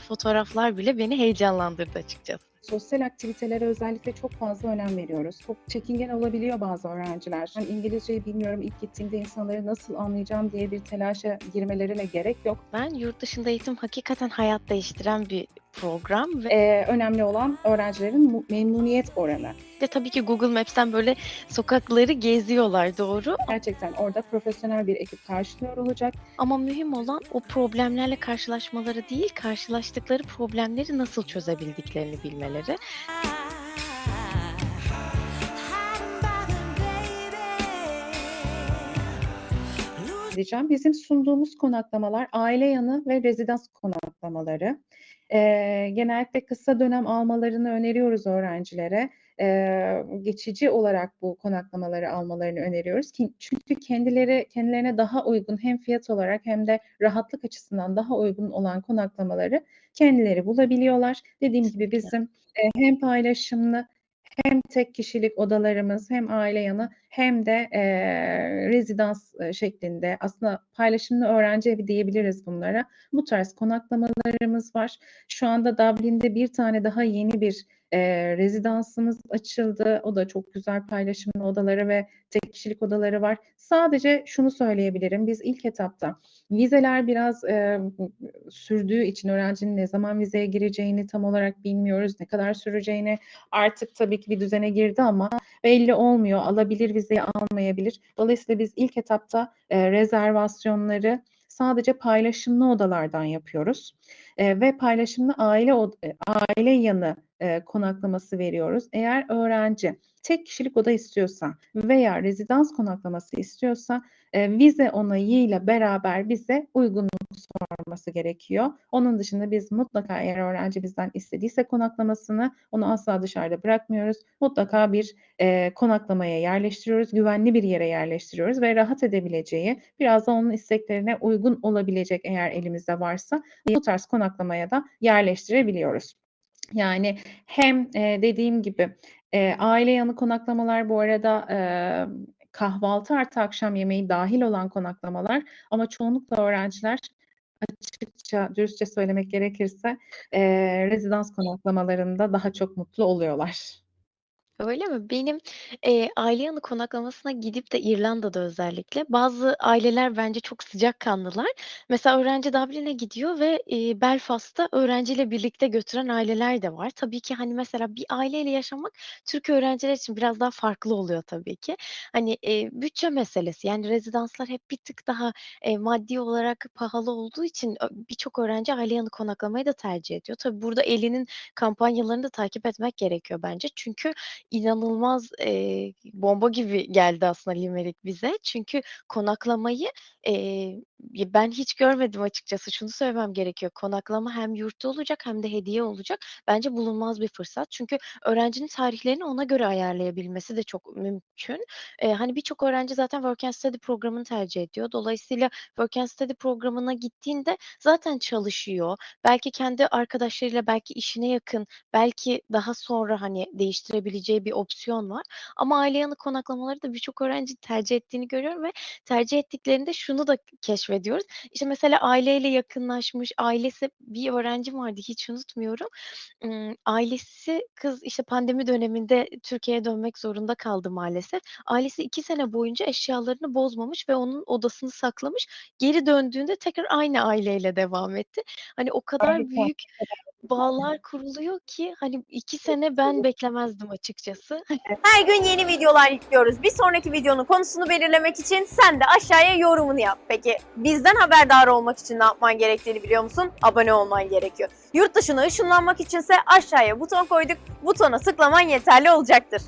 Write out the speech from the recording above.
fotoğraflar bile beni heyecanlandırdı açıkçası. Sosyal aktivitelere özellikle çok fazla önem veriyoruz. Çok çekingen olabiliyor bazı öğrenciler. Ben İngilizceyi bilmiyorum, ilk gittiğimde insanları nasıl anlayacağım diye bir telaşa girmelerine gerek yok. Ben yurt dışında eğitim hakikaten hayat değiştiren bir program ve Ee, önemli olan öğrencilerin memnuniyet oranı. de tabii ki Google Maps'ten böyle sokakları geziyorlar doğru Gerçekten orada profesyonel bir ekip karşılıyor olacak. ama mühim olan o problemlerle karşılaşmaları değil, karşılaştıkları problemleri nasıl çözebildiklerini bilmeleri. diyeceğim. Bizim sunduğumuz konaklamalar aile yanı ve rezidans konaklamaları. Ee, genellikle kısa dönem almalarını öneriyoruz öğrencilere. Ee, geçici olarak bu konaklamaları almalarını öneriyoruz. Ki- Çünkü kendileri kendilerine daha uygun hem fiyat olarak hem de rahatlık açısından daha uygun olan konaklamaları kendileri bulabiliyorlar. Dediğim gibi bizim e, hem paylaşımlı hem tek kişilik odalarımız hem aile yanı hem de e, rezidans şeklinde aslında paylaşımlı öğrenci evi diyebiliriz bunlara. Bu tarz konaklamalarımız var. Şu anda Dublin'de bir tane daha yeni bir e, rezidansımız açıldı. O da çok güzel paylaşımlı odaları ve tek kişilik odaları var. Sadece şunu söyleyebilirim. Biz ilk etapta vizeler biraz e, sürdüğü için öğrencinin ne zaman vizeye gireceğini tam olarak bilmiyoruz. Ne kadar süreceğini artık tabii ki bir düzene girdi ama belli olmuyor. Alabilir vizeyi almayabilir. Dolayısıyla biz ilk etapta e, rezervasyonları sadece paylaşımlı odalardan yapıyoruz. E, ve paylaşımlı aile aile yanı e, konaklaması veriyoruz. Eğer öğrenci tek kişilik oda istiyorsa veya rezidans konaklaması istiyorsa e, vize onayıyla beraber bize uygunluk sorması gerekiyor. Onun dışında biz mutlaka eğer öğrenci bizden istediyse konaklamasını onu asla dışarıda bırakmıyoruz. Mutlaka bir e, konaklamaya yerleştiriyoruz, güvenli bir yere yerleştiriyoruz ve rahat edebileceği, biraz da onun isteklerine uygun olabilecek eğer elimizde varsa bu tarz konaklamaya da yerleştirebiliyoruz. Yani hem e, dediğim gibi e, aile yanı konaklamalar bu arada e, kahvaltı artı akşam yemeği dahil olan konaklamalar ama çoğunlukla öğrenciler açıkça dürüstçe söylemek gerekirse e, rezidans konaklamalarında daha çok mutlu oluyorlar. Öyle mi? Benim, eee, aile yanı konaklamasına gidip de İrlanda'da özellikle bazı aileler bence çok sıcakkanlılar. Mesela öğrenci Dublin'e gidiyor ve, eee, Belfast'ta öğrenciyle birlikte götüren aileler de var. Tabii ki, hani, mesela bir aileyle yaşamak Türk öğrenciler için biraz daha farklı oluyor tabii ki. Hani, eee, bütçe meselesi, yani rezidanslar hep bir tık daha, eee, maddi olarak pahalı olduğu için birçok öğrenci aile yanı konaklamayı da tercih ediyor. Tabii burada Elli'nin kampanyalarını da takip etmek gerekiyor bence. Çünkü inanılmaz, eee, bomba gibi geldi aslında Limerick bize. Çünkü konaklamayı, eee, ben hiç görmedim açıkçası. Şunu söylemem gerekiyor. Konaklama hem yurtta olacak hem de hediye olacak. Bence bulunmaz bir fırsat. Çünkü öğrencinin tarihlerini ona göre ayarlayabilmesi de çok mümkün. Eee, hani, birçok öğrenci zaten Work and Study programını tercih ediyor. Dolayısıyla Work and Study programına gittiğinde zaten çalışıyor. Belki kendi arkadaşlarıyla, belki işine yakın, belki daha sonra, hani, değiştirebileceği bir opsiyon var. Ama aile yanı konaklamaları da birçok öğrenci tercih ettiğini görüyorum ve tercih ettiklerinde şunu da keşfediyoruz. İşte, mesela aileyle yakınlaşmış, ailesi bir öğrencim vardı, hiç unutmuyorum. Ailesi kız, işte, pandemi döneminde Türkiye'ye dönmek zorunda kaldı maalesef. Ailesi 2 sene boyunca eşyalarını bozmamış ve onun odasını saklamış. Geri döndüğünde tekrar aynı aileyle devam etti. Hani, o kadar Harika. büyük bağlar kuruluyor ki, hani, 2 sene ben beklemezdim açıkçası. Her gün yeni videolar yüklüyoruz. Bir sonraki videonun konusunu belirlemek için sen de aşağıya yorumunu yap. Peki bizden haberdar olmak için ne yapman gerektiğini biliyor musun? Abone olman gerekiyor. Yurt dışına ışınlanmak içinse aşağıya buton koyduk. Butona tıklaman yeterli olacaktır.